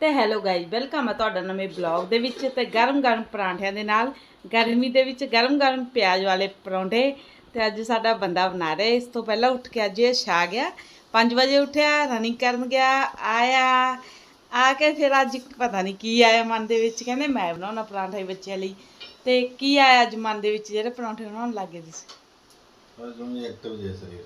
ਤੇ hello guys welcome ਹੈ ਤੁਹਾਡਾ ਨਵੇਂ ਬਲੌਗ ਦੇ ਵਿੱਚ ਤੇ ਗਰਮ-ਗਰਮ ਪਰਾਂਠਿਆਂ ਦੇ ਨਾਲ, ਗਰਮੀ ਦੇ ਵਿੱਚ ਗਰਮ-ਗਰਮ ਪਿਆਜ਼ ਵਾਲੇ ਪਰੌਂਠੇ ਤੇ ਅੱਜ ਸਾਡਾ ਬੰਦਾ ਬਣਾ ਰਿਹਾ। ਇਸ ਤੋਂ ਪਹਿਲਾਂ ਉੱਠ ਕੇ ਅੱਜ ਇਹ ਛਾ ਗਿਆ। 5 ਵਜੇ ਉੱਠਿਆ ਰਨਿੰਗ ਕਰਨ ਗਿਆ, ਆਇਆ। ਆ ਕੇ ਫਿਰ ਅੱਜ ਪਤਾ ਨਹੀਂ ਕੀ ਆਇਆ ਮਨ ਦੇ ਵਿੱਚ, ਕਹਿੰਦੇ ਮੈਂ ਬਣਾਉਣਾ ਪਰਾਂਠਾ ਹੀ ਬੱਚਿਆਂ ਲਈ। ਤੇ ਕੀ ਆਇਆ ਅੱਜ ਮਨ ਦੇ ਵਿੱਚ, ਜਿਹੜੇ ਪਰੌਂਠੇ ਬਣਾਉਣ ਲੱਗੇ ਤੁਸੀਂ? ਬਸ ਹੁਣ ਐਕਟਿਵ ਜੇ ਸਰੀਰ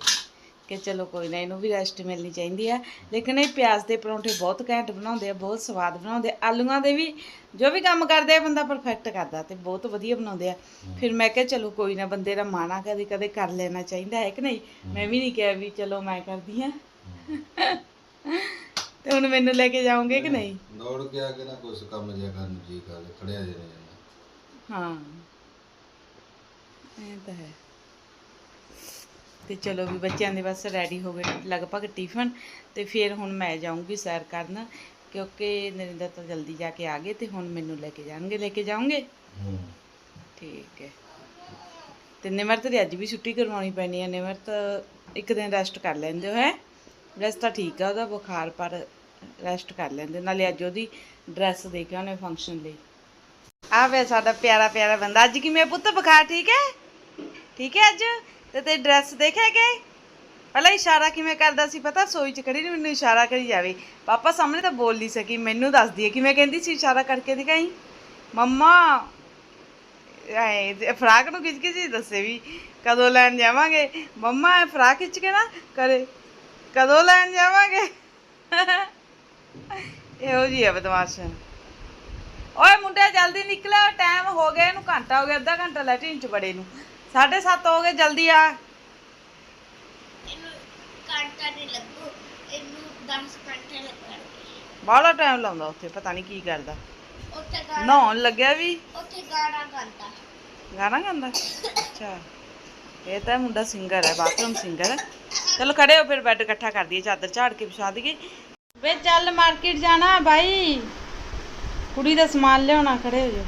ਕਿ ਚਲੋ ਕੋਈ ਨਾ ਇਹਨੂੰ ਵੀ ਰੈਸਟ ਮਿਲਣੀ ਚਾਹੀਦੀ ਆ। ਲੇਕਿਨ ਇਹ ਪਿਆਜ਼ ਦੇ ਪਰੌਂਠੇ ਬਹੁਤ ਘੈਂਟ ਬਣਾਉਂਦੇ ਆ ਬਹੁਤ ਸਵਾਦ ਬਣਾਉਂਦੇ ਆ। ਆਲੂਆਂ ਦੇ ਵੀ ਜੋ ਵੀ ਕੰਮ ਕਰਦੇ ਆ ਬੰਦਾ ਪਰਫੈਕਟ ਕਰਦਾ ਤੇ ਬਹੁਤ ਵਧੀਆ ਬਣਾਉਂਦੇ ਆ। ਫਿਰ ਮੈਂ ਕਿਹਾ ਚਲੋ ਕੋਈ ਨਾ ਬੰਦੇ ਦਾ ਮਾਣਾ ਕਦੇ ਕਦੇ ਕਰ ਲੈਣਾ ਚਾਹੀਦਾ ਹੈ ਕਿ ਨਹੀਂ? ਮੈਂ ਵੀ ਨਹੀਂ ਕਿਹਾ ਵੀ ਚਲੋ ਮੈਂ ਕਰਦੀ ਆ ਤੇ ਹੁਣ ਮੈਨੂੰ ਲੈ ਕੇ ਜਾਓਗੇ ਕਿ ਨਹੀਂ? ਦੌੜ ਕੇ ਆ ਕੇ ਨਾ ਕੁਛ ਕੰਮ ਜਿਆ ਕਰਨ ਜੀ ਕਰ ਖੜਿਆ ਜੇ ਨਹੀਂ ਹਾਂ। ਇਹ ਤਾਂ ਹੈ। ਤੇ ਚਲੋ ਵੀ ਬੱਚਿਆਂ ਦੇ ਬਸ ਰੈਡੀ ਹੋ ਗਏ ਲਗਭਗ ਟਿਫਨ ਤੇ ਫਿਰ ਹੁਣ ਮੈਂ ਜਾਊਂਗੀ ਸੈਰ ਕਰਨ ਕਿਉਂਕਿ ਨਰਿੰਦਰ ਤਾਂ ਜਲਦੀ ਜਾ ਕੇ ਆ ਗਏ ਤੇ ਹੁਣ ਮੈਨੂੰ ਲੈ ਕੇ ਜਾਣਗੇ ਲੈ ਕੇ ਜਾਓਗੇ? ਠੀਕ ਹੈ। ਤੇ ਨਿਮਰਤ ਦੀ ਅੱਜ ਵੀ ਛੁੱਟੀ ਕਰਵਾਉਣੀ ਪੈਣੀ ਹੈ ਨਿਮਰਤ ਇੱਕ ਦਿਨ ਰੈਸਟ ਕਰ ਲੈਂਦੇ ਹੋ ਹੈ? ਵੈਸੇ ਤਾਂ ਠੀਕ ਆ ਉਹਦਾ ਬੁਖਾਰ ਪਰ ਰੈਸਟ ਕਰ ਲੈਂਦੇ ਨਾਲੇ ਅੱਜ ਉਹਦੀ ਡਰੈਸ ਦੇ ਕੇ ਉਹਨੇ ਫੰਕਸ਼ਨ ਲਈ। ਆ ਵੇ ਸਾਡਾ ਪਿਆਰਾ ਪਿਆਰਾ ਬੰਦਾ ਅੱਜ ਕਿਵੇਂ ਪੁੱਤ ਬੁਖਾਰ ਠੀਕ ਹੈ? ਠੀਕ ਹੈ ਅੱਜ? ਤੇ ਤੇ ਡਰੈਸ ਦੇਖਿਆ ਗਏ ਪਹਿਲਾਂ ਇਸ਼ਾਰਾ ਕਿਵੇਂ ਕਰਦਾ ਸੀ ਪਤਾ? ਸੋਈ ਚ ਖੜੀ ਨੂੰ ਮੈਨੂੰ ਇਸ਼ਾਰਾ ਕਰੀ ਜਾਵੇ। ਪਾਪਾ ਸਾਹਮਣੇ ਤਾਂ ਬੋਲ ਨਹੀਂ ਸਕੀ, ਮੈਨੂੰ ਦੱਸਦੀ ਹੈ ਕਿਵੇਂ ਕਹਿੰਦੀ ਸੀ ਇਸ਼ਾਰਾ ਕਰਕੇ ਦਿਖਾਈ? ਮੰਮਾ, ਐ ਫਰਾਕ ਨੂੰ ਖਿੱਚ ਕੇ ਜੀ ਦੱਸੇ ਵੀ ਕਦੋਂ ਲੈਣ ਜਾਵਾਂਗੇ? ਮੰਮਾ, ਇਹ ਫਰਾਕ ਖਿੱਚ ਕੇ ਨਾ ਕਰੇ। ਕਦੋਂ ਲੈਣ ਜਾਵਾਂਗੇ? ਇਹੋ ਜੀ ਹੈ ਬਦਮਾਸ਼। ਓਏ ਮੁੰਡਿਆ, ਜਲਦੀ ਨਿਕਲਿਆ। ਟਾਈਮ ਹੋ ਗਿਆ, ਇਹਨੂੰ ਘੰਟਾ ਹੋ ਗਿਆ, ਅੱਧਾ ਘੰਟਾ ਲੈ ਚ ਬੜੇ ਨੂੰ। 7:30 ਹੋ ਗਏ ਜਲਦੀ ਆ। ਇਹਨੂੰ ਘੰਟਾ ਨਹੀਂ ਲੱਗੂ ਇਹਨੂੰ 10 ਘੰਟੇ ਲੱਗਣਗੇ। ਬਾਹਲਾ ਟਾਈਮ ਲਾਉਂਦਾ ਉੱਥੇ ਪਤਾ ਨਹੀਂ ਕੀ ਕਰਦਾ। ਉੱਥੇ ਗਾਣਾ ਨਹਾਉਣ ਲੱਗਿਆ ਵੀ। ਉੱਥੇ ਗਾਣਾ ਗਾਉਂਦਾ। ਗਾਣਾ ਗਾਉਂਦਾ? ਅੱਛਾ। ਇਹ ਤਾਂ ਮੁੰਡਾ ਸਿੰਗਰ ਹੈ ਬਾਥਰੂਮ ਸਿੰਗਰ ਹੈ। ਚਲੋ ਖੜੇ ਹੋ ਫਿਰ ਬੈੱਡ ਇਕੱਠਾ ਕਰ ਦਈਏ ਚਾਦਰ ਝਾੜ ਕੇ ਵਿਛਾ ਦਈਏ। ਵੇ ਚੱਲ ਮਾਰਕੀਟ ਜਾਣਾ ਭਾਈ ਕੁੜੀ ਦਾ ਸਮਾਨ ਲਿਆਉਣਾ ਖੜੇ ਹੋ ਜਾ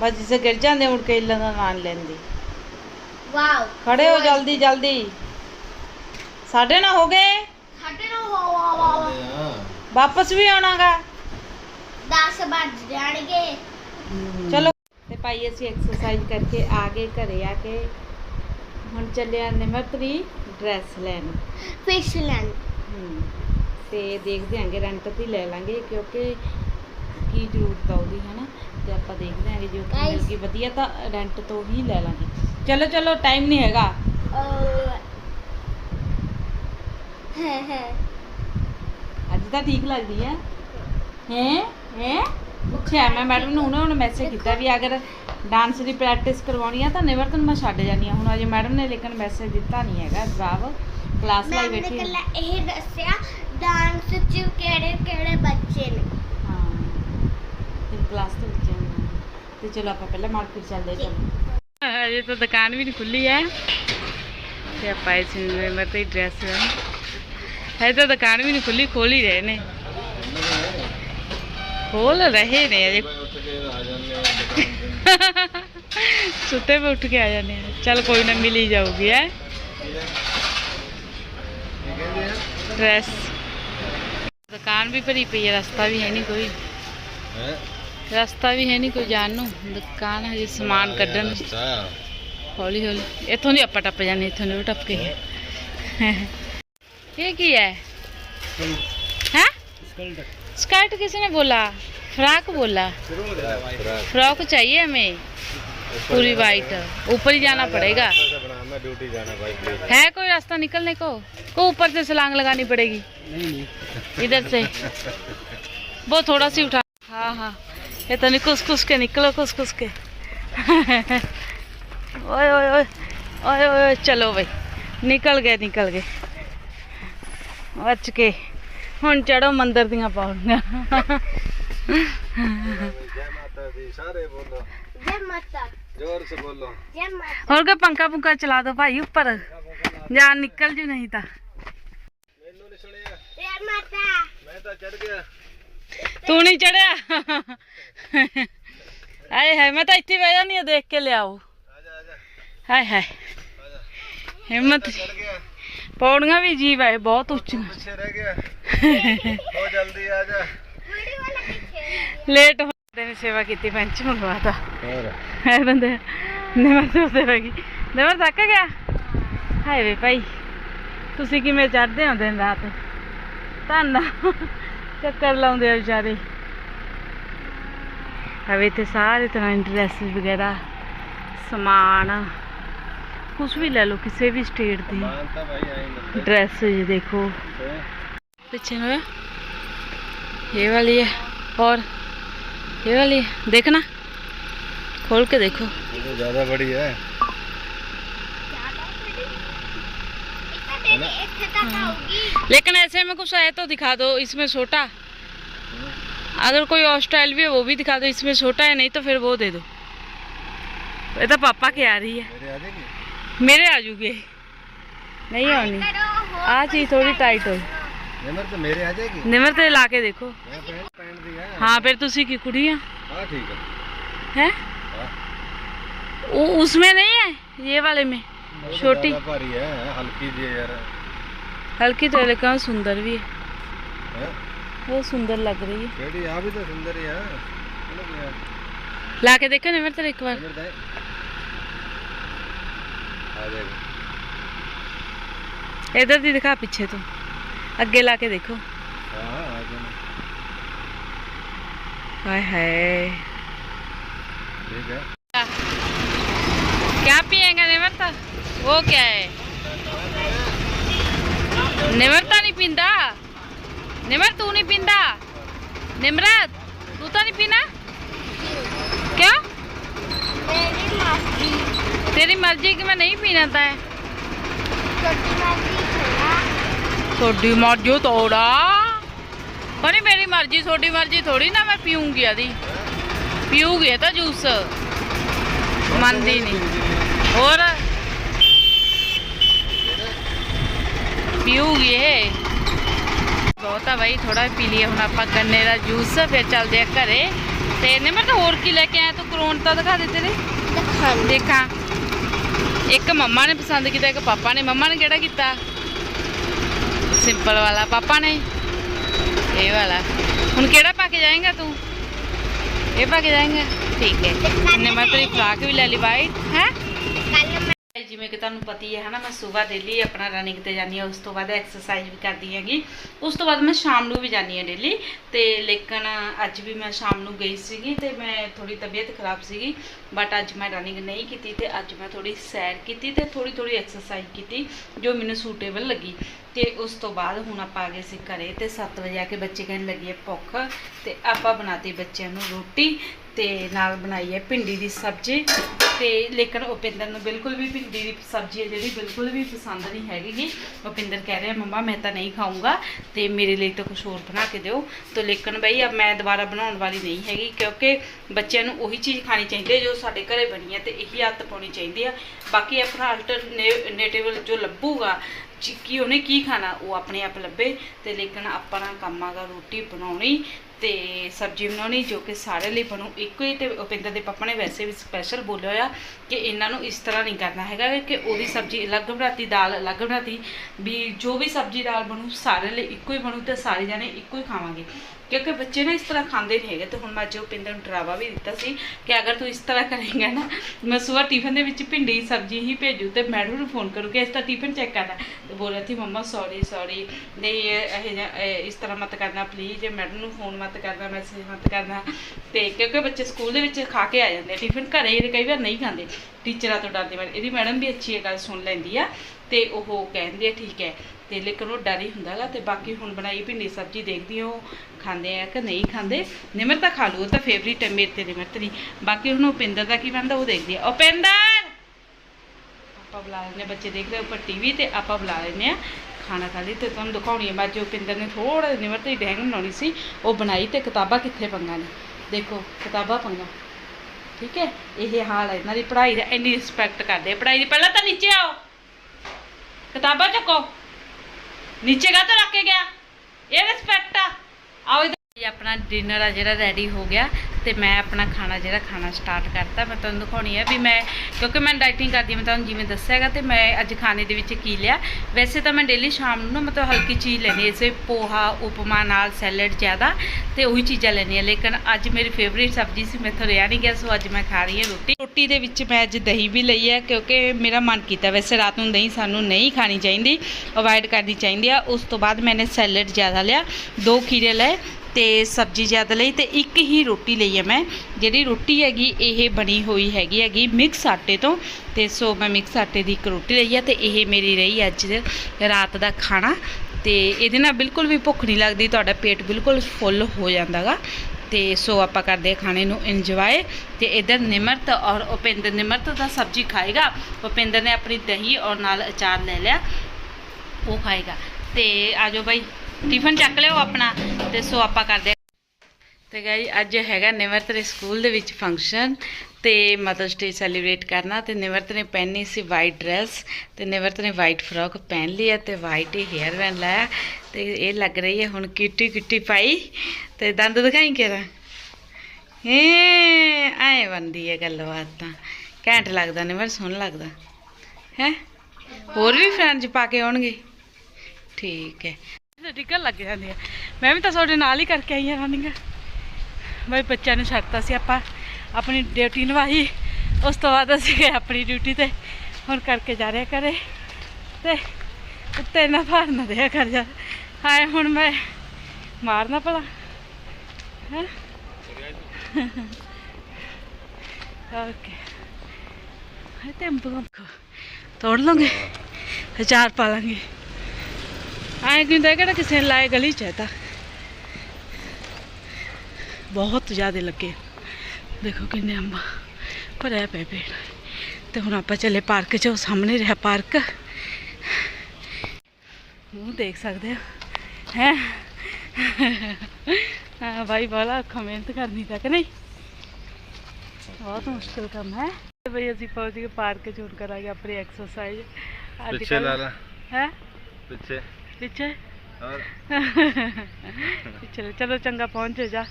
ਬਸ ਜਿਸੇ ਗਿਰ ਜਾਂਦੇ ਮੁੜ ਕੇ ਇੱਲਾਂ ਦਾ ਨਾਂ ਨੀ ਲੈਂਦੀ। ਵਾਓ। ਖੜੇ ਹੋ ਜਲਦੀ ਜਲਦੀ। ਸਾਡੇ ਨਾ ਹੋ ਗਏ? ਸਾਡੇ ਨੂੰ ਵਾ ਵਾ ਵਾ ਵਾਪਸ ਵੀ ਆਉਣਾਗਾ? 10 ਵੱਜ ਜਾਣਗੇ। ਚਲੋ। ਤੇ ਭਾਈ ਅਸੀਂ ਐਕਸਰਸਾਈਜ਼ ਕਰਕੇ ਆ ਗਏ ਘਰੇ ਆ ਕੇ। ਹੁਣ ਚੱਲਿਆ ਨਿਮਰਤਰੀ ਡਰੈਸ ਲੈਣ। ਫਿਸ਼ਲੈਂਡ ਹਮ, ਤੇ ਦੇਖਦੇ ਆਂਗੇ ਰੈਂਟ ਤੇ ਹੀ ਲੈ ਲਾਂਗੇ ਕਿਉਂਕਿ ਕੀ ਜ਼ਰੂਰਤ ਆ ਉਹਦੀ ਹਨਾ? ਤੇ ਆਪਾਂ ਦੇਖਦੇ ਆਂਗੇ ਜੇ ਮਿਲ Guys. ਗਈ। ਵਧੀਆ ਤਾਂ ਰੈਂਟ ਤੋਂ ਹੀ ਲੈ ਲਾਂਗੇ। ਚਲੋ ਚਲੋ ਟਾਈਮ ਨਹੀਂ ਹੈਗਾ। ਹੈ ਹੈ। ਅੱਜ ਤਾਂ ਠੀਕ ਲੱਗਦੀ ਹੈ ਹੈ? ਹੈ? ਪੁੱਛਿਆ ਮੈਂ ਮੈਡਮ ਨੂੰ ਉਹਨਾਂ ਨੂੰ ਮੈਸੇਜ ਕੀਤਾ ਵੀ ਅਗਰ ਡਾਂਸ ਦੀ ਪ੍ਰੈਕਟਿਸ ਕਰਵਾਉਣੀ ਆ ਤਾਂ ਨਿਵਰਤਨ ਮੈਂ ਛੱਡ ਜਾਨੀ ਆ ਹੁਣ ਅਜੇ ਮੈਡਮ ਨੇ ਲੇਕਿਨ ਮੈਸੇਜ ਦਿੱਤਾ ਨਹੀਂ ਹੈਗਾ ਜਵਾਬ। ਕਲਾਸ ਲਈ ਮੈਂ ਨੇ ਬੈਠੀ ਕੱਲਾ ਇਹ ਦੱਸਿਆ ਡਾਂਸ ਚ ਕਿਹੜੇ ਕਿਹੜੇ ਬੱਚੇ ਨੇ? ਹਾਂ। ਫਿਰ ਕਲਾਸ ਤੋਂ। ਤੇ ਚਲੋ ਆਪਾਂ ਪਹਿਲਾਂ ਮਾਰਕੀਟ ਚੱਲਦੇ ਚਲੋ। ਅਜੇ ਤਾਂ ਦੁਕਾਨ ਵੀ ਨਹੀਂ ਖੁੱਲੀ ਹੈ। ਤੇ ਆਪਾਂ ਇਸ ਮੈਂ ਤੇ ਡਰੈਸ ਹੈ ਤਾਂ ਦੁਕਾਨ ਵੀ ਨਹੀਂ ਖੁੱਲੀ ਖੋਲ ਹੀ ਰਹੇ ਨੇ। ਖੋਲ ਰਹੇ ਨੇ ਅਜੇ ਉੱਠ ਕੇ ਆ ਜਾਂਦੇ ਆ ਦੁਕਾਨ ਤੇ ਸੁੱਤੇ ਪੇ ਉੱਠ ਕੇ ਆ ਜਾਂਦੇ ਆ। ਚੱਲ ਕੋਈ ਨਾ ਮਿਲ ਹੀ ਜਾਊਗੀ ਹੈ। ਡਰੈਸ ਦੁਕਾਨ ਵੀ ਭਰੀ ਪਈ ਹੈ ਰਸਤਾ ਵੀ ਹੈ ਨਹੀਂ ਕੋਈ। ਹੈ? रास्ता भी है नहीं कोई जानू? दुकान है समान क्डन हौली हौली। इतों नहीं आप टप जाने इतों नहीं टप के। ये की है? हाँ? स्कर्ट किसी ने बोला? फ्रॉक बोला? फ्रॉक। चाहिए हमें? पूरी वाइट ऊपर ही जाना पड़ेगा। है कोई रास्ता निकलने को? को ऊपर से सलांग लगानी पड़ेगी? इधर से। वो थोड़ा सी उठा। हाँ हाँ। ये तो नहीं कुछ कुछ के निकलो कुछ कुछ के ओए ओए ओए ओए ओए ओए चलो भाई निकल गए निकल गए बच के ਹੁਣ ਚੜੋ ਮੰਦਰ ਦੀਆਂ ਪੌੜੀਆਂ जय माता दी सारे बोलो ਜੈ ਮਾਤਾ जोर से बोलो ਜੈ ਮਾਤਾ ਹੋਰ ਕੋ ਪੰਖਾ ਪੁੰਖਾ ਚਲਾ ਦੋ ਭਾਈ ਉੱਪਰ ਜਾਨ ਨਿਕਲ ਜੂ ਨਹੀਂ ਤਾਂ ਮੈਨੂੰ ਨਹੀਂ ਸੁਣਿਆ ਜੈ ਮਾਤਾ ਮੈਂ ਤਾਂ ਚੜ ਗਿਆ ਤੂੰ ਨਹੀਂ ਚੜਿਆ? ਆਏ ਹਾਏ ਮੈਂ ਤਾਂ ਇੱਥੇ ਬਹਿ ਜਾਨੀ ਆ ਦੇਖ ਕੇ ਲਿਆਓ। ਆ ਜਾ ਆ ਜਾ ਹਾਏ ਹਾਏ। ਹਿੰਮਤ। ਪੌੜੀਆਂ ਵੀ ਜੀਵ ਹੈ ਬਹੁਤ ਉੱਚੀਆਂ ਪਿੱਛੇ ਰਹਿ ਗਿਆ। ਬਹੁਤ ਜਲਦੀ ਆ ਜਾ। ਲੇਟ ਹੁੰਦੇ ਨੇ ਸੇਵਾ ਕੀਤੀ ਪੈਂਚ ਮੰਗਵਾਤਾ ਹੋਰ? ਹੈ ਬੰਦੇ ਨਿਮਰ ਤੋਂ ਸੇਵਾ ਕੀ ਨਿਮਰ ਥੱਕ ਗਿਆ? ਹਾਏ ਵੇ ਭਾਈ ਤੁਸੀਂ ਕਿਵੇਂ ਚੜਦੇ ਹੋ ਦਿਨ ਰਾਤ? ਧੰਨ ਚੱਕਰ ਲਾਉਂਦੇ ਆ ਵਿਚਾਰੇ ਹਵੇ ਤੇ ਸਾਰੇ ਤਰ੍ਹਾਂ ਦੇ ਡਰੈਸ ਵਗੈਰਾ ਸਮਾਨ ਕੁਝ ਵੀ ਲੈ ਲਓ ਕਿਸੇ ਵੀ ਸਟੇਟ ਦੀ ਮਾਨ ਤਾਂ ਭਾਈ ਆਈ ਮਿਲਦੇ ड्रेस ये देखो पीछे में ये वाली है और ये वाली है देखना खोल के देखो ये तो ज्यादा बड़ी है लेकिन ऐसे में कुछ है तो दिखा दो इसमें छोटा अगर कोई और स्टाइल भी है वो भी दिखा दो इसमें छोटा है नहीं तो फिर वो दे दो ये तो पापा की आ रही है मेरे आ जाएगी मेरे आ जूगे नहीं आनी ਕਰੋ ਹੋਰ आ चीज थोड़ी टाइट हो निमर तो मेरे आ जाएगी निमर ते ला के देखो मैं पहन पहन दिया हाँ फिर तुसी की कुड़ी है हाँ ठीक है हैं हाँ। वो उसमें नहीं है ये वाले में वो तो छोटी ज्यादा भारी है हल्की जी है यार हल्की तो है लेकिन सुंदर भी है हैं? वो सुंदर लग रही है केड़ी यहाँ भी तो सुंदर ही है चलो भैया ला के देखो निमर तेरे एक बार निमर दाएं आ जाएगा इधर दी दिखा पीछे तो अगे ला के देखो हाँ हाँ आ जाना हाय हाय ठीक है क्या पिएगा निमरता वो क्या है निमरता नहीं पींदा निमर तू नहीं पींदा निमरत तू तो नहीं पीना क्यों ਮੇਰੀ ਮਾਸੀ तेरी मर्जी कि मैं नहीं पीना था है ਛੋਟੀ ਮਾਸੀ ਖੜਾ ਤੁਹਾਡੀ ਮਰਜ਼ੀ ਤੋੜਾ ਪਰ ਮੇਰੀ ਮਰਜ਼ੀ ਤੁਹਾਡੀ ਮਰਜ਼ੀ ਥੋੜੀ ਨਾ ਮੈਂ ਪੀਉਂਗੀ ਆਦੀ ਪੀਊਗੀ ਇਹ ਤਾਂ ਜੂਸ ਮੰਨਦੀ ਨਹੀਂ ਹੋਰ? ਪੀਊਗੀ ਇਹ। ਬਹੁਤ ਆ ਬਾਈ ਥੋੜਾ ਪੀ ਲਈਏ ਹੁਣ ਆਪਾਂ ਗੰਨੇ ਦਾ ਜੂਸ ਫਿਰ ਚੱਲਦੇ ਆ ਘਰੇ। ਤੇ ਨੇ ਮੈਂ ਤਾਂ ਹੋਰ ਕੀ ਲੈ ਕੇ ਆਇਆ ਤੂੰ? ਕਰੋਨ ਤਾਂ ਦਿਖਾ ਦੇ ਤੇਰੇ। ਦਿਖਾਂ। ਇੱਕ ਮੰਮਾ ਨੇ ਪਸੰਦ ਕੀਤਾ ਇੱਕ ਪਾਪਾ ਨੇ। ਮੰਮਾ ਨੇ ਕਿਹੜਾ ਕੀਤਾ? ਸਿੰਪਲ ਵਾਲਾ ਪਾਪਾ ਨੇ। ਇਹ ਵਾਲਾ। ਹੁਣ ਕਿਹੜਾ ਪਾ ਕੇ ਜਾਏਗਾ ਤੂੰ? ਇਹ ਪਾ ਕੇ ਜਾਏਗਾ? ਠੀਕ ਹੈ। ਮੈਂ ਤੇਰੀ ਫਰਾਕ ਵੀ ਲੈ ਲਈ ਵਾਈਟ ਹੈ? ਤੁਹਾਨੂੰ ਪਤੀ ਹੈ, ਹਨਾ? ਮੈਂ ਸਵੇਰ ਡੇਲੀ ਆਪਣਾ ਰਨਿੰਗ ਤੇ ਜਾਂਦੀ ਹਾਂ, ਉਸ ਤੋਂ ਬਾਅਦ ਐਕਸਰਸਾਈਜ਼ ਵੀ ਕਰਦੀ ਹੈਗੀ। ਉਸ ਤੋਂ ਬਾਅਦ ਮੈਂ ਸ਼ਾਮ ਨੂੰ ਵੀ ਜਾਂਦੀ ਹਾਂ ਡੇਲੀ ਤੇ ਲੇਕਿਨ ਅੱਜ ਵੀ ਮੈਂ ਸ਼ਾਮ ਨੂੰ ਗਈ ਸੀਗੀ ਤੇ ਮੈਂ ਥੋੜੀ ਤਬੀਅਤ ਖਰਾਬ ਸੀਗੀ ਬਟ ਅੱਜ ਮੈਂ ਰਨਿੰਗ ਨਹੀਂ ਕੀਤੀ ਤੇ ਅੱਜ ਮੈਂ ਥੋੜੀ ਸੈਰ ਕੀਤੀ ਤੇ ਥੋੜੀ ਥੋੜੀ ਐਕਸਰਸਾਈਜ਼ ਕੀਤੀ ਜੋ ਮੈਨੂੰ ਸੂਟੇਬਲ ਲੱਗੀ। ਤੇ ਉਸ ਤੋਂ ਬਾਅਦ ਹੁਣ ਆਪਾਂ ਆ ਗਏ ਸੀ ਘਰੇ ਤੇ 7 ਵਜੇ ਆ ਕੇ ਬੱਚੇ ਕਹਿਣ ਲੱਗੇ ਭੁੱਖ ਤੇ ਆਪਾਂ ਬਣਾਤੀ ਬੱਚਿਆਂ ਨੂੰ ਰੋਟੀ ਤੇ ਨਾਲ ਬਣਾਈ ਹੈ ਭਿੰਡੀ ਦੀ ਸਬਜ਼ੀ। ਤੇ ਲੇਕਿਨ ਉਪਿੰਦਰ ਨੂੰ ਬਿਲਕੁਲ ਵੀ ਭਿੰਡੀ ਦੀ ਸਬਜ਼ੀ ਹੈ ਜਿਹੜੀ ਬਿਲਕੁਲ ਵੀ ਪਸੰਦ ਨਹੀਂ ਹੈਗੀ ਗੀ। ਉਪਿੰਦਰ ਕਹਿ ਰਿਹਾ, ਮੰਮਾ, ਮੈਂ ਤਾਂ ਨਹੀਂ ਖਾਊਂਗਾ ਤੇ ਮੇਰੇ ਲਈ ਤਾਂ ਕੁਝ ਹੋਰ ਬਣਾ ਕੇ ਦਿਓ। ਤੇ ਲੇਕਿਨ ਬਈ, ਅਬ ਮੈਂ ਦੁਬਾਰਾ ਬਣਾਉਣ ਵਾਲੀ ਨਹੀਂ ਹੈਗੀ ਕਿਉਂਕਿ ਬੱਚਿਆਂ ਨੂੰ ਉਹੀ ਚੀਜ਼ ਖਾਣੀ ਚਾਹੀਦੀ ਹੈ ਜੋ ਸਾਡੇ ਘਰੇ ਬਣੀ ਹੈ ਤੇ ਇਹੀ ਆਦਤ ਪਾਉਣੀ ਚਾਹੀਦੀ ਆ ਬਾਕੀ ਆਪਣਾ ਅਲਟਰਨੇਟਿਵ ਜੋ ਲੱਭੂਗਾ, ਜੀ, ਕੀ ਉਹਨੇ ਕੀ ਖਾਣਾ, ਉਹ ਆਪਣੇ ਆਪ ਲੱਭੇ ਤੇ ਲੇਕਿਨ ਆਪਣਾ ਕੰਮ ਆਗਾ ਰੋਟੀ ਬਣਾਉਣੀ ਤੇ ਸਬਜ਼ੀ ਬਣਾਉਣੀ ਜੋ ਕਿ ਸਾਰੇ ਲਈ ਬਣੂ ਇੱਕੋ ਹੀ ਤੇ ਉਪਿੰਦਰ ਦੇ ਪਾਪਾ ਨੇ ਵੈਸੇ ਵੀ ਸਪੈਸ਼ਲ ਬੋਲਿਆ ਹੋਇਆ ਕਿ ਇਹਨਾਂ ਨੂੰ ਇਸ ਤਰ੍ਹਾਂ ਨਹੀਂ ਕਰਨਾ ਹੈਗਾ ਕਿ ਉਹਦੀ ਸਬਜ਼ੀ ਅਲੱਗ ਬਣਾਤੀ, ਦਾਲ ਅਲੱਗ ਬਣਾਤੀ, ਵੀ ਜੋ ਵੀ ਸਬਜ਼ੀ ਦਾਲ ਬਣੂ, ਸਾਰੇ ਲਈ ਇੱਕੋ ਹੀ ਬਣੂ ਤੇ ਸਾਰੇ ਜਾਣੇ ਇੱਕੋ ਹੀ ਖਾਵਾਂਗੇ। ਕਿਉਂਕਿ ਬੱਚੇ ਨਾ ਇਸ ਤਰ੍ਹਾਂ ਖਾਂਦੇ ਨਹੀਂ ਹੈਗੇ ਤੇ ਹੁਣ ਮੈਂ ਜੋ ਪਿੰਦਰ ਨੂੰ ਡਰਾਵਾ ਵੀ ਦਿੱਤਾ ਸੀ ਕਿ ਅਗਰ ਤੂੰ ਇਸ ਤਰ੍ਹਾਂ ਕਰੇਂਗਾ ਨਾ, ਮੈਂ ਸਵੇਰ ਟਿਫਨ ਦੇ ਵਿੱਚ ਭਿੰਡੀ ਦੀ ਸਬਜ਼ੀ ਹੀ ਭੇਜੂ ਤੇ ਮੈਡਮ ਨੂੰ ਫੋਨ ਕਰੂੰਗੀ, ਇਸ ਤਰ੍ਹਾਂ ਟਿਫਨ ਚੈੱਕ ਕਰਨਾ। ਤੇ ਬੋਲ ਰਹੀ ਥੀ ਮੰਮਾ ਸੌਰੀ ਸੌਰੀ ਨਹੀਂ, ਇਹ ਇਸ ਤਰ੍ਹਾਂ ਮਤ ਕਰਨਾ ਪਲੀਜ਼ ਮੈਡਮ ਨੂੰ ਫੋਨ ਮਤ ਕਰਨਾ ਮੈਸੇਜ ਮਤ ਕਰਨਾ। ਤੇ ਕਿਉਂਕਿ ਬੱਚੇ ਸਕੂਲ ਦੇ ਵਿੱਚ ਖਾ ਕੇ ਆ ਜਾਂਦੇ ਆ ਟਿਫਨ ਘਰੇ ਕਈ ਵਾਰ ਨਹੀਂ ਖਾਂਦੇ। ਟੀਚਰਾਂ ਤੋਂ ਡਰਦੇ ਮੈਡਮ ਇਹਦੀ ਮੈਡਮ ਵੀ ਅੱਛੀ ਇਹ ਗੱਲ ਸੁਣ ਲੈਂਦੀ ਆ ਤੇ ਉਹ ਕਹਿੰਦੇ ਆ, ਠੀਕ ਹੈ ਤੇ ਲੇਕਿਨ ਉਹ ਡਰ ਹੀ ਹੁੰਦਾਗਾ ਤੇ ਬਾਕੀ ਹੁਣ ਬਣਾਈ ਭਿੰਡੀ ਸਬਜ਼ੀ ਦੇਖਦੀ ਹਾਂ ਖਾਂਦੇ ਆ ਕਿ ਨਹੀਂ ਖਾਂਦੇ। ਨਿਮਰ ਤਾਂ ਖਾ ਲੂ, ਉਹ ਤਾਂ ਫੇਵਰਿਟ ਹੈ ਮੇਰੇ ਤੇ ਨਿਮਰਤ ਦੀ ਬਾਕੀ ਹੁਣ ਉਪਿੰਦਰ ਦਾ ਕੀ ਬਣਦਾ ਉਹ ਦੇਖਦੀ ਆ। ਉਪਿੰਦਰ ਆਪਾਂ ਬੁਲਾ ਲੈਂਦੇ ਬੱਚੇ ਦੇਖਦੇ ਰਹੇ ਉੱਪਰ ਟੀਵੀ ਤੇ ਆਪਾਂ ਬੁਲਾ ਲੈਂਦੇ ਆ ਖਾਣਾ ਖਾ ਲਈ ਤੇ ਤੁਹਾਨੂੰ ਦਿਖਾਉਣੀ ਹੈ ਬਾਅਦ ਜੋ ਉਪਿੰਦਰ ਨੇ ਥੋੜਾ ਨਿਮਰਤ ਦੀ ਡੈਂਗ ਬਣਾਉਣੀ ਸੀ, ਉਹ ਬਣਾਈ ਤੇ ਕਿਤਾਬਾਂ ਕਿੱਥੇ ਪੰਗਾ ਨੇ। ਦੇਖੋ, ਕਿਤਾਬਾਂ ਪੰਗਾ। ਠੀਕ ਹੈ? ਇਹ ਹਾਲ ਹੈ ਇਹਨਾਂ ਦੀ। ਪੜ੍ਹਾਈ ਦਾ ਇੰਨੀ ਰਿਸਪੈਕਟ ਕਰਦੇ ਪੜ੍ਹਾਈ ਦੀ ਪਹਿਲਾਂ ਤਾਂ ਨੀਚੇ ਆਓ। ਕਿਤਾਬਾਂ ਚੱਕੋ। ਨੀਚੇ ਗਾ ਰੱਖ ਕੇ ਗਿਆ? ਇਹ ਰਿਸਪੈਕਟ ਆ। ਆਓ ਇਧਰ ਆਪਣਾ ਡਿਨਰ ਆ ਜਿਹੜਾ ਰੈਡੀ ਹੋ ਗਿਆ ਤੇ ਮੈਂ ਆਪਣਾ ਖਾਣਾ ਜਿਹੜਾ ਖਾਣਾ ਸਟਾਰਟ ਕਰਤਾ। ਮੈਂ ਤੁਹਾਨੂੰ ਦਿਖਾਉਣੀ ਹੈ ਵੀ ਮੈਂ, ਕਿਉਂਕਿ ਮੈਂ ਡਾਈਟਿੰਗ ਕਰਦੀ ਹਾਂ ਮੈਂ ਤੁਹਾਨੂੰ ਜਿਵੇਂ ਦੱਸਿਆ ਹੈਗਾ ਤੇ ਮੈਂ ਅੱਜ ਖਾਣੇ ਦੇ ਵਿੱਚ ਕੀ ਲਿਆ। ਵੈਸੇ ਤਾਂ ਮੈਂ ਡੇਲੀ ਸ਼ਾਮ ਨੂੰ ਨਾ ਮਤਲਬ ਹਲਕੀ ਚੀਜ਼ ਲੈਣੀ ਐ ਪੋਹਾ, ਉਪਮਾ ਨਾਲ ਸੈਲਡ ਜ਼ਿਆਦਾ ਤੇ ਉਹੀ ਚੀਜ਼ਾਂ ਲੈਣੀਆਂ ਲੇਕਿਨ ਅੱਜ ਮੇਰੀ ਫੇਵਰੇਟ ਸਬਜ਼ੀ ਸੀ, ਮੈਥੋਂ ਰਿਆ ਨਹੀਂ ਗਿਆ, ਸੋ ਅੱਜ ਮੈਂ ਖਾ ਰਹੀ ਹਾਂ ਰੋਟੀ। ਰੋਟੀ ਦੇ ਵਿੱਚ ਮੈਂ ਅੱਜ ਦਹੀਂ ਵੀ ਲਈ ਹੈ ਕਿਉਂਕਿ ਮੇਰਾ ਮਨ ਕੀਤਾ ਵੈਸੇ ਰਾਤ ਨੂੰ ਦਹੀਂ ਸਾਨੂੰ ਨਹੀਂ ਖਾਣੀ ਚਾਹੀਦੀ ਅਵੋਇਡ ਕਰਨੀ ਚਾਹੀਦੀ ਆ। ਉਸ ਤੋਂ ਬਾਅਦ ਮੈਨੇ ਸੈਲਡ ਜ਼ਿਆਦਾ ਲਿਆ, ਦੋ ਖੀਰੇ ਲਏ ਤੇ ਸਬਜ਼ੀ ਜ਼ਿਆਦਾ ਲਈ ਤੇ ਇੱਕ ਹੀ ਰੋਟੀ ਲਈ ਹੈ ਮੈਂ। ਜਿਹੜੀ ਰੋਟੀ ਹੈਗੀ, ਇਹ ਬਣੀ ਹੋਈ ਹੈਗੀ ਹੈਗੀ ਮਿਕਸ ਆਟੇ ਤੋਂ। ਤੇ ਸੋ ਮੈਂ ਮਿਕਸ ਆਟੇ ਦੀ ਇੱਕ ਰੋਟੀ ਲਈ ਹੈ ਤੇ ਇਹ ਮੇਰੀ ਰਹੀ ਅੱਜ ਰਾਤ ਦਾ ਖਾਣਾ। ਤੇ ਇਹਦੇ ਨਾਲ ਬਿਲਕੁਲ ਵੀ ਭੁੱਖ ਨਹੀਂ ਲੱਗਦੀ, ਤੁਹਾਡਾ ਪੇਟ ਬਿਲਕੁਲ ਫੁੱਲ ਹੋ ਜਾਂਦਾਗਾ। ਤੇ ਸੋ ਆਪਾਂ ਕਰਦੇ ਹਾਂ ਖਾਣੇ ਨੂੰ ਇੰਜੋਏ। ਤੇ ਇਧਰ ਨਿਮਰਤ ਔਰ ਉਪਿੰਦਰ, ਨਿਮਰਤ ਦਾ ਸਬਜ਼ੀ ਖਾਏਗਾ। ਉਪਿੰਦਰ ਨੇ ਆਪਣੀ ਦਹੀਂ ਔਰ ਨਾਲ ਅਚਾਰ ਲੈ ਲਿਆ, ਉਹ ਖਾਏਗਾ। ਤੇ ਆਜੋ ਬਾਈ। ਟਿਫਨ ਚੱਕ ਲਿਓ ਆਪਣਾ ਤੇ ਸੋ ਆਪਾਂ ਕਰਦੇ ਹਾਂ। ਤੇ ਗਾਈ ਅੱਜ ਹੈਗਾ ਨਿਮਰਤ ਦੇ ਸਕੂਲ ਦੇ ਵਿੱਚ ਫੰਕਸ਼ਨ ਤੇ ਮਦਰਸ ਡੇ ਸੈਲੀਬ੍ਰੇਟ ਕਰਨਾ ਤੇ ਨਿਮਰਤ ਨੇ ਪਹਿਨੀ ਸੀ ਵਾਈਟ ਡਰੈਸ ਤੇ ਨਿਮਰਤ ਨੇ ਵਾਈਟ ਫਰੋਕ ਪਹਿਨ ਲਈ ਹੈ ਤੇ ਵਾਈਟ ਹੀ ਹੇਅਰ ਬੈਂਡ ਲਾਇਆ ਤੇ ਇਹ ਲੱਗ ਰਹੀ ਹੈ ਹੁਣ ਕਿੱਟੀ ਕਿੱਟੀ ਪਾਈ ਤੇ ਦੰਦ ਦਿਖਾਈ ਕਿਹੜਾ? ਏ ਐ ਬੰਦੀ ਹੈ ਗੱਲਬਾਤ। ਤਾਂ ਘੈਂਟ ਲੱਗਦਾ ਨਿਮਰ ਸੋਹਣਾ ਲੱਗਦਾ। ਹੈ? ਹੋਰ ਵੀ ਫਰੈਂਡਸ ਪਾ ਕੇ ਆਉਣਗੇ? ਠੀਕ ਹੈ। ਤੇ ਟਿਕਣ ਲੱਗ ਜਾਂਦੀ ਆ। ਮੈਂ ਵੀ ਤਾਂ ਤੁਹਾਡੇ ਨਾਲ ਹੀ ਕਰਕੇ ਆਈ ਹਾਂ ਰਨਿੰਗ ਬਈ ਬੱਚਿਆਂ ਨੂੰ ਛੱਡਤਾ ਸੀ ਆਪਾਂ, ਆਪਣੀ ਡਿਊਟੀ ਨਿਭਾਈ। ਉਸ ਤੋਂ ਬਾਅਦ ਅਸੀਂ ਗਏ ਆਪਣੀ ਡਿਊਟੀ ਤੇ। ਹੁਣ ਕਰਕੇ ਜਾ ਰਿਹਾ ਕਰੇ ਤੇ ਉੱਤੇ ਨਾ ਭਾਰ ਨਾ ਦਿਆ ਕਰ ਜਾ ਹਾਏ, ਹੁਣ ਮੈਂ ਮਾਰਨਾ ਭਲਾ। ਹੈ? ਓਕੇ। ਹੈ ਤੇ ਤੋੜ ਲਓਗੇ ਅਚਾਰ ਪਾ ਲਾਂਗੇ। ਆਏ ਕਿੰਦਾ ਕਿਹੜਾ ਕਿਸੇ ਨੇ ਲਾਏ ਗਲੀ ਚ ਹੈ ਤਾਂ ਬਹੁਤ ਜ਼ਿਆਦਾ ਲੱਗੇ। ਦੇਖੋ ਕਿੰਨੇ ਅੰਬ ਭਰਿਆ ਪਏ ਪੇੜ ਤੇ ਹੁਣ ਆਪਾਂ ਚੱਲੇ ਪਾਰਕ 'ਚ ਉਹ ਸਾਹਮਣੇ ਰਿਹਾ ਪਾਰਕ। ਮੂੰਹ ਦੇਖ ਸਕਦੇ ਹੋ। ਹੈ? ਹਾਂ ਭਾਈ ਬਾਲਾ ਅੱਖਾਂ ਮਿਹਨਤ ਕਰਨੀ ਤਾਂ ਕਿ ਨਹੀਂ? ਬਹੁਤ ਮੁਸ਼ਕਿਲ ਕੰਮ ਹੈ। ਬਈ ਅਸੀਂ ਪਹੁੰਚ ਗਏ ਪਾਰਕ 'ਚ ਹੁਣ ਕਰਾਂਗੇ ਆਪਣੀ ਐਕਸਰਸਾਈਜ਼ ਅੱਜ ਪਿੱਛੇ ਲਾ ਲਾ। ਹੈ? ਪਿੱਛੇ। ਚੰਗਾ ਪਹੁੰਚ ਜਾ।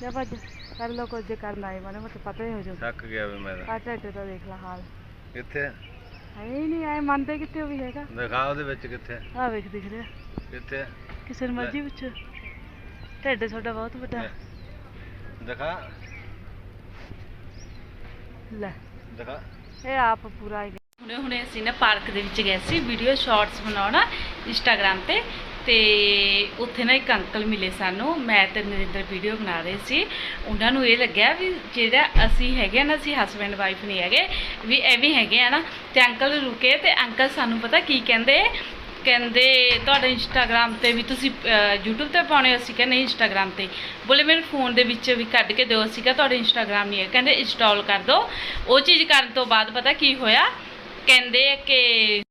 ਜਾ ਭੱਜ ਕਰ ਲੋ ਕੁਝ ਜੇ ਕਰਨਾ ਹੈ ਮੈਨੂੰ ਮਤ ਪਤਾ ਹੀ ਹੋ ਜਾਊਗਾ ਥੱਕ ਗਿਆ ਵੀ ਮੈਂ ਤਾਂ। ਆ ਢੱਡੇ ਦਾ ਦੇਖ ਲਾ ਹਾਲ। ਕਿੱਥੇ? ਹੈ ਨਹੀਂ ਆਏ ਮੰਨਦੇ ਕਿੱਥੇ ਵੀ ਹੈਗਾ? ਦਿਖਾ ਉਹਦੇ ਵਿੱਚ ਕਿੱਥੇ। ਆ ਵੇਖ ਦਿਖ ਰਿਹਾ। ਕਿੱਥੇ? ਕਿਸੇ ਮਰਜ਼ੀ ਵਿੱਚ ਢਿੱਡ ਤੁਹਾਡਾ ਬਹੁਤ ਵੱਡਾ। ਦਿਖਾ। ਲੈ। ਦਿਖਾ। ਇਹ ਆਪ ਪੂਰਾ ਹੀ ਹੁਣੇ ਹੁਣੇ ਅਸੀਂ ਨਾ ਪਾਰਕ ਦੇ ਵਿੱਚ ਗਏ ਸੀ ਵੀਡੀਓ ਸ਼ਾਰਟਸ ਬਣਾਉਣਾ ਇੰਸਟਾਗ੍ਰam ਤੇ ਤੇ ਉੱਥੇ ਨਾ ਇੱਕ ਅੰਕਲ ਮਿਲੇ ਸਾਨੂੰ ਮੈਂ ਤੇ ਨਰਿੰਦਰ ਵੀਡੀਓ ਬਣਾ ਰਹੇ ਸੀ। ਉਹਨਾਂ ਨੂੰ ਇਹ ਲੱਗਿਆ ਵੀ ਜਿਹੜਾ ਅਸੀਂ ਹੈਗੇ ਆ ਨਾ ਅਸੀਂ ਹਸਬੈਂਡ ਵਾਈਫ ਨਹੀਂ ਹੈਗੇ ਵੀ ਐਵੇਂ ਹੈਗੇ ਆ ਨਾ। ਤੇ ਅੰਕਲ ਰੁਕੇ ਤੇ ਅੰਕਲ ਸਾਨੂੰ ਪਤਾ ਕੀ ਕਹਿੰਦੇ ਕਹਿੰਦੇ ਤੁਹਾਡੇ ਇੰਸਟਾਗ੍ਰam ਤੇ ਵੀ ਤੁਸੀਂ ਅਹ, YouTube ਤੇ ਪਾਉਣੇ ਹੋ? ਅਸੀਂ ਕਿਹਾ ਨਹੀਂ ਇੰਸਟਾਗ੍ਰam ਤੇ। ਬੋਲੇ ਮੇਰੇ ਫੋਨ ਦੇ ਵਿੱਚ ਵੀ ਕੱਢ ਕੇ ਦਿਓ। ਅਸੀਂ ਕਿਹਾ ਤੁਹਾਡੇ ਇੰਸਟਾਗ੍ਰam ਨਹੀਂ ਹੈ। ਕਹਿੰਦੇ ਇੰਸਟਾਲ ਕਰ ਦਿਓ ਉਹ ਚੀਜ਼ ਕਰਨ ਤੋਂ ਬਾਅਦ ਪਤਾ ਕੀ ਹੋਇਆ? ਕਹਿੰਦੇ ਕਿ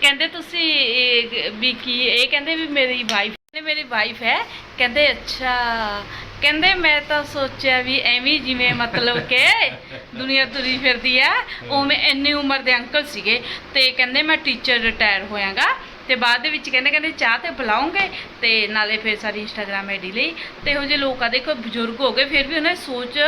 ਕਹਿੰਦੇ ਤੁਸੀਂ ਵੀ ਕੀ, ਇਹ ਕਹਿੰਦੇ ਵੀ ਮੇਰੀ ਵਾਈਫ ਨੇ ਮੇਰੀ ਵਾਈਫ ਹੈ। ਕਹਿੰਦੇ ਅੱਛਾ, ਕਹਿੰਦੇ ਮੈਂ ਤਾਂ ਸੋਚਿਆ ਵੀ ਐਵੇਂ ਜਿਵੇਂ ਮਤਲਬ ਕਿ ਦੁਨੀਆ ਤੁਰੀ ਫਿਰਦੀ ਆ, ਉਵੇਂ ਇੰਨੀ ਉਮਰ ਦੇ ਅੰਕਲ ਸੀਗੇ ਤੇ ਕਹਿੰਦੇ ਮੈਂ ਟੀਚਰ ਰਿਟਾਇਰ ਹੋਇਆਗਾ। ਤੇ ਬਾਅਦ ਦੇ ਵਿੱਚ ਕਹਿੰਦੇ ਕਹਿੰਦੇ ਚਾਹ ਤੇ ਬੁਲਾਉਂਗੇ ਤੇ ਨਾਲੇ ਫਿਰ ਸਾਰੀ ਇੰਸਟਾਗ੍ਰam ਆਈਡੀ ਲਈ ਤੇ ਇਹੋ ਜਿਹੇ ਲੋਕ ਆ ਦੇਖੋ ਬਜ਼ੁਰਗ ਹੋ ਗਏ ਫਿਰ ਵੀ ਉਹਨਾਂ ਦੀ ਸੋਚ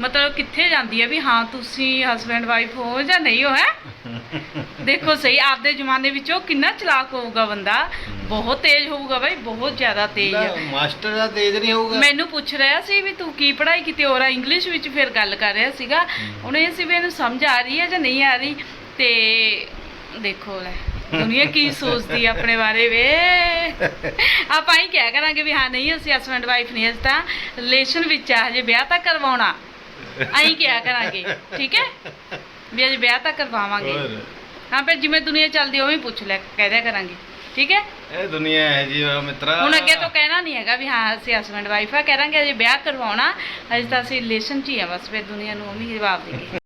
ਮਤਲਬ ਕਿੱਥੇ ਜਾਂਦੀ ਹੈ ਵੀ ਹਾਂ ਤੁਸੀਂ ਹਸਬੈਂਡ ਵਾਈਫ ਹੋ ਜਾਂ ਨਹੀਂ ਹੋ ਹੈ? ਦੇਖੋ ਸਹੀ ਆਪਦੇ ਜ਼ਮਾਨੇ ਵਿੱਚ ਉਹ ਕਿੰਨਾ ਚਲਾਕ ਹੋਊਗਾ ਬੰਦਾ। ਬਹੁਤ ਤੇਜ਼ ਹੋਊਗਾ ਬਾਈ ਬਹੁਤ ਜ਼ਿਆਦਾ ਤੇਜ਼ ਆ। ਮਾਸਟਰ ਦਾ ਤੇਜ਼ ਨਹੀਂ ਹੋਊਗਾ। ਮੈਨੂੰ ਪੁੱਛ ਰਿਹਾ ਸੀ ਵੀ ਤੂੰ ਕੀ ਪੜ੍ਹਾਈ ਕੀਤੀ ਹੋਰ ਇੰਗਲਿਸ਼ ਵਿੱਚ ਫਿਰ ਗੱਲ ਕਰ ਰਿਹਾ ਸੀਗਾ। ਉਹਨੇ ਇਹ ਸੀ ਵੀ ਇਹਨੂੰ ਸਮਝ ਆ ਰਹੀ ਹੈ ਜਾਂ ਨਹੀਂ ਆ ਰਹੀ। ਤੇ ਦੇਖੋ ਲੈ ਦੁਨੀਆ ਕੀ ਸੋਚਦੀ ਆਪਣੇ ਬਾਰੇ ਵੇ। ਆਪਾਂ ਹੀ ਕਿਹਾ ਕਰਾਂਗੇ ਵੀ ਹਾਂ ਨਹੀਂ ਅਸੀਂ ਹਸਬੈਂਡ ਵਾਈਫ ਨਹੀਂ ਅਸੀਂ ਤਾਂ ਰਿਲੇਸ਼ਨ ਵਿੱਚ ਆ ਹਜੇ ਵਿਆਹ ਤਾਂ ਕਰਵਾਉਣਾ। ਅਸੀਂ ਕਿਹਾ ਕਰਾਂਗੇ ਠੀਕ ਹੈ? ਵੀ ਅਜੇ ਵਿਆਹ ਤਾਂ ਕਰਵਾਵਾਂਗੇ। ਹੋਰ। ਹਾਂ ਫਿਰ ਜਿਵੇਂ ਦੁਨੀਆ ਚੱਲਦੀ ਉਵੇਂ ਹੀ ਪੁੱਛ ਲੈ ਕਹਿ ਦਿਆ ਕਰਾਂਗੇ ਠੀਕ ਹੈ? ਇਹ ਦੁਨੀਆ ਹੈ ਜੀ ਉਹ ਮਿੱਤਰਾ। ਹੁਣ ਅੱਗੇ ਤੋਂ ਕਹਿਣਾ ਨਹੀਂ ਹੈਗਾ ਵੀ ਹਾਂ ਅਸੀਂ ਹਸਬੈਂਡ ਵਾਈਫ ਆ ਕਹਾਂਗੇ ਅਜੇ ਵਿਆਹ ਕਰਵਾਉਣਾ। ਅਜੇ ਤਾਂ ਅਸੀਂ ਰਿਲੇਸ਼ਨ 'ਚ ਹੀ ਆ ਬਸ ਫਿਰ ਦੁਨੀਆ ਨੂੰ ਉਵੇਂ ਹੀ ਜਵਾਬ ਦੇਗੇ